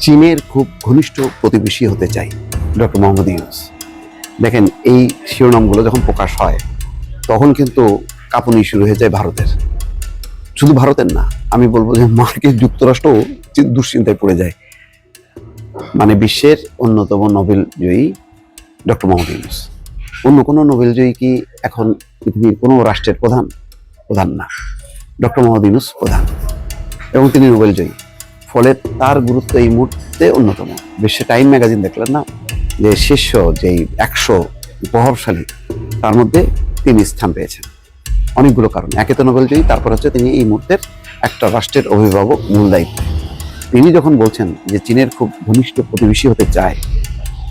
চীনের খুব ঘনিষ্ঠ প্রতিবেশী হতে চাই। ডক্টর মোহাম্মদ ইউনুস। দেখেন, এই শিরোনামগুলো যখন প্রকাশ হয়, তখন কিন্তু কাঁপুনি শুরু হয়ে যায় ভারতের। শুধু ভারতের না, আমি বলব যে মার্কিন যুক্তরাষ্ট্রও দুশ্চিন্তায় পড়ে যায়। মানে বিশ্বের অন্যতম নোবেল জয়ী ডক্টর মোহাম্মদ ইউনুস। অন্য কোনো নোবেল জয়ী কি এখন পৃথিবীর কোনো রাষ্ট্রের প্রধান? প্রধান না। ডক্টর মোহাম্মদ ইউনুস প্রধান। এবং তিনি নোবেল জয়ী ফলে তার গুরুত্ব এই মুহূর্তে অন্যতম। বিশ্বে টাইম ম্যাগাজিন দেখলেন না? যে শীর্ষ যেই একশো প্রভাবশালী, তার মধ্যে তিনি স্থান পেয়েছেন। অনেকগুলো কারণ। একে তো নোবেল জয়ী, তারপর হচ্ছে তিনি এই মুহূর্তের একটা রাষ্ট্রের অভিভাবক মূল দায়িত্ব। তিনি যখন বলছেন যে চীনের খুব ঘনিষ্ঠ প্রতিবেশী হতে চায়,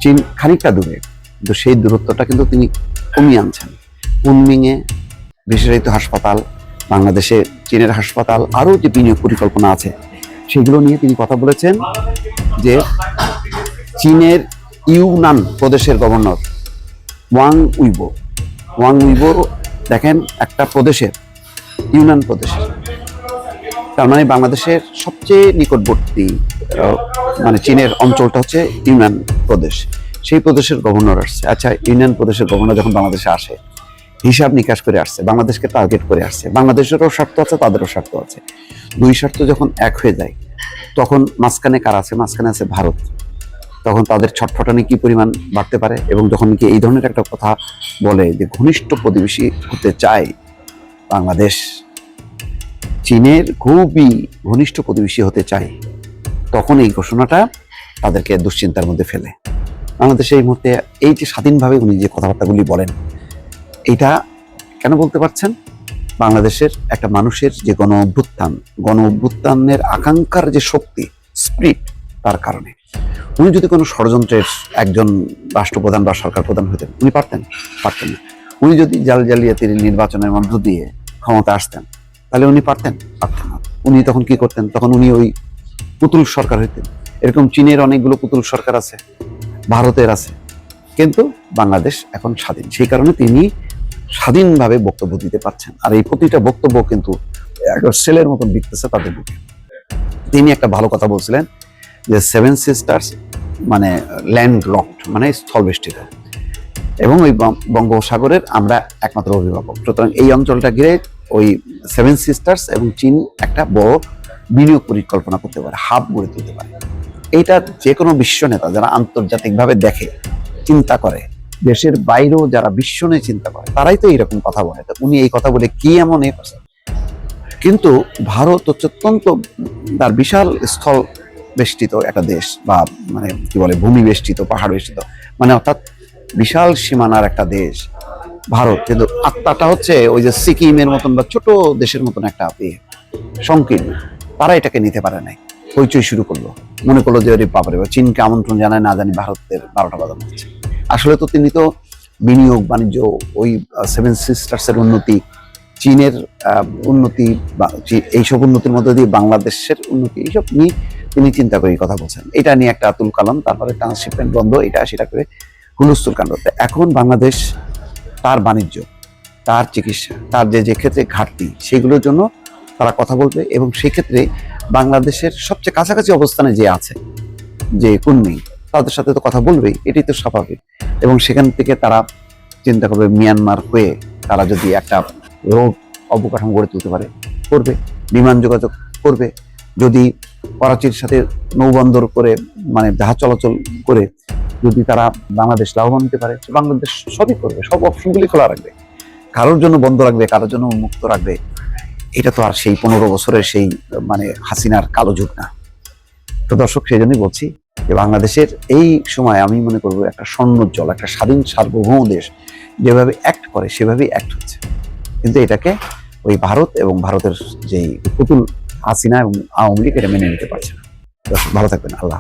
চীন খানিকটা দূরে, কিন্তু সেই দূরত্বটা কিন্তু তিনি কমিয়ে আনছেন। কুনমিংয়ে বিশেষায়িত হাসপাতাল, বাংলাদেশে চীনের হাসপাতাল, আরও যে বিনিয়োগ পরিকল্পনা আছে সেগুলো নিয়ে তিনি কথা বলেছেন যে চীনের ইউনান প্রদেশের governor Wang Yubo. Wang Yubo দেখেন একটা প্রদেশের, ইউনান প্রদেশের। তার মানে বাংলাদেশের সবচেয়ে নিকটবর্তী মানে চীনের অঞ্চলটা হচ্ছে ইউনান প্রদেশ। সেই প্রদেশের গভর্নর আসছে। আচ্ছা ইউনিয়ন প্রদেশের গভর্নর যখন বাংলাদেশে আসে, হিসাব নিকাশ করে আসছে, বাংলাদেশকে টার্গেট করে আসছে। বাংলাদেশেরও স্বার্থ আছে, তাদেরও স্বার্থ আছে। দুই স্বার্থ যখন এক হয়ে যায় তখন মাঝখানে কার আছে? মাঝখানে আছে ভারত। তখন তাদের ছটফটানি কি পরিমাণ বাড়তে পারে? এবং যখন কি এই ধরনের একটা কথা বলে যে ঘনিষ্ঠ প্রতিবেশী হতে চায় বাংলাদেশ, চীনের খুবই ঘনিষ্ঠ প্রতিবেশী হতে চায়, তখন এই ঘোষণাটা তাদেরকে দুশ্চিন্তার মধ্যে ফেলে। বাংলাদেশে এই মুহূর্তে এই যে স্বাধীনভাবে উনি যে কথাবার্তাগুলি বলেন এটা কেন বলতে পারছেন? বাংলাদেশের একটা মানুষের যে গণ অভ্যুত্থান, গণ অভ্যুত্থানের আকাঙ্ক্ষার যে শক্তি, স্প্রিট, তার কারণে। উনি যদি কোনো ষড়যন্ত্রের একজন রাষ্ট্রপ্রধান বা সরকার প্রধান হতেন, উনি পারতেন? পারতেন না। উনি যদি জাল জালিয়াতির নির্বাচনের মধ্য দিয়ে ক্ষমতা আসতেন, তাহলে উনি পারতেন? পারতেন না। উনি তখন কি করতেন? তখন উনি ওই পুতুল সরকার হইতেন। এরকম চীনের অনেকগুলো পুতুল সরকার আছে, ভারতের আছে। কিন্তু বাংলাদেশ এখন স্বাধীন। সেই কারণে তিনি স্বাধীনভাবে বক্তব্য দিতে পারছেন। আর এই প্রতিটা বক্তব্য কিন্তু সেলের মতন বিকতেছে তাদের বুকে। তিনি একটা ভালো কথা বলছিলেন যে সেভেন সিস্টার্স মানে ল্যান্ড লকড মানে স্থলবেষ্টিত। এবং ওই বঙ্গোপসাগরের আমরা একমাত্র অভিভাবক। সুতরাং এই অঞ্চলটা ঘিরে ওই সেভেন সিস্টার্স এবং চীন একটা বড় বিনিয়োগ পরিকল্পনা করতে পারে, হাব গড়ে তুলতে পারে। এইটা যে কোনো বিশ্ব নেতা যারা আন্তর্জাতিকভাবে দেখে, চিন্তা করে দেশের বাইরেও যারা বিশ্ব নিয়ে চিন্তা করে তারাই তো এইরকম কথা বলে। উনি এই কথা বলে কি এমন কিন্তু ভারত হচ্ছে অত্যন্ত তার বিশাল স্থল বেষ্টিত একটা দেশ বা মানে কি বলে ভূমি বেষ্টিত পাহাড় বেষ্টিত মানে অর্থাৎ বিশাল সীমানার একটা দেশ ভারত। কিন্তু আত্মাটা হচ্ছে ওই যে সিকিমের মতন বা ছোট দেশের মতন একটা ইয়ে, সংকীর্ণ। তারা এটাকে নিতে পারে নাই। হইচই শুরু করল। মনে করল যে ওরে বাবারে বা চীনকে আমন্ত্রণ জানায় না জানি ভারতের বারোটা বাজানো হচ্ছে। আসলে তো তিনি তো বিনিয়োগ, বাণিজ্য, ওই সেভেন সিস্টার্সের উন্নতি, চীনের উন্নতি বা এইসব উন্নতির মধ্যে দিয়ে বাংলাদেশের উন্নতি, এইসব নিয়ে তিনি চিন্তা করে কথা বলছেন। এটা নিয়ে একটা আতুল কালাম, তারপরে ট্রান্সশিপমেন্ট বন্ধ, এটা সেটা করে হুলস্থুল কাণ্ড। এখন বাংলাদেশ তার বাণিজ্য, তার চিকিৎসা, তার যে যে ক্ষেত্রে ঘাটতি, সেগুলোর জন্য তারা কথা বলবে এবং সেক্ষেত্রে বাংলাদেশের সবচেয়ে কাছাকাছি অবস্থানে যে আছে, যে কুর্মী তাদের সাথে তো কথা বলবেই, এটাই তো স্বাভাবিক। এবং সেখান থেকে তারা চিন্তা করবে মিয়ানমার হয়ে তারা যদি একটা রোগ অবকাঠামো গড়ে তুলতে পারে, করবে, বিমান যোগাযোগ করবে, যদি করাচির সাথে নৌবন্দর করে মানে জাহাজ চলাচল করে, যদি তারা বাংলাদেশ লাভবান হতে পারে বাংলাদেশ সবই করবে, সব অপশনগুলি খোলা রাখবে। কারোর জন্য বন্ধ রাখবে, কারোর জন্য উন্মুক্ত রাখবে, এটা তো আর সেই পনেরো বছরের সেই মানে হাসিনার কালো যুগ না। তো দর্শক, সেই জন্যই বলছি যে বাংলাদেশের এই সময় আমি মনে করব একটা স্বর্ণোজ্জ্বল, একটা স্বাধীন সার্বভৌম দেশ, যেভাবে অ্যাক্ট করে, সেভাবেই অ্যাক্ট হচ্ছে। কিন্তু এটাকে ওই ভারত এবং ভারতের যেই পুতুল হাসিনা এবং আওয়ামী লীগ এটা মেনে নিতে পারছে না। ভালো থাকবেন। আল্লাহ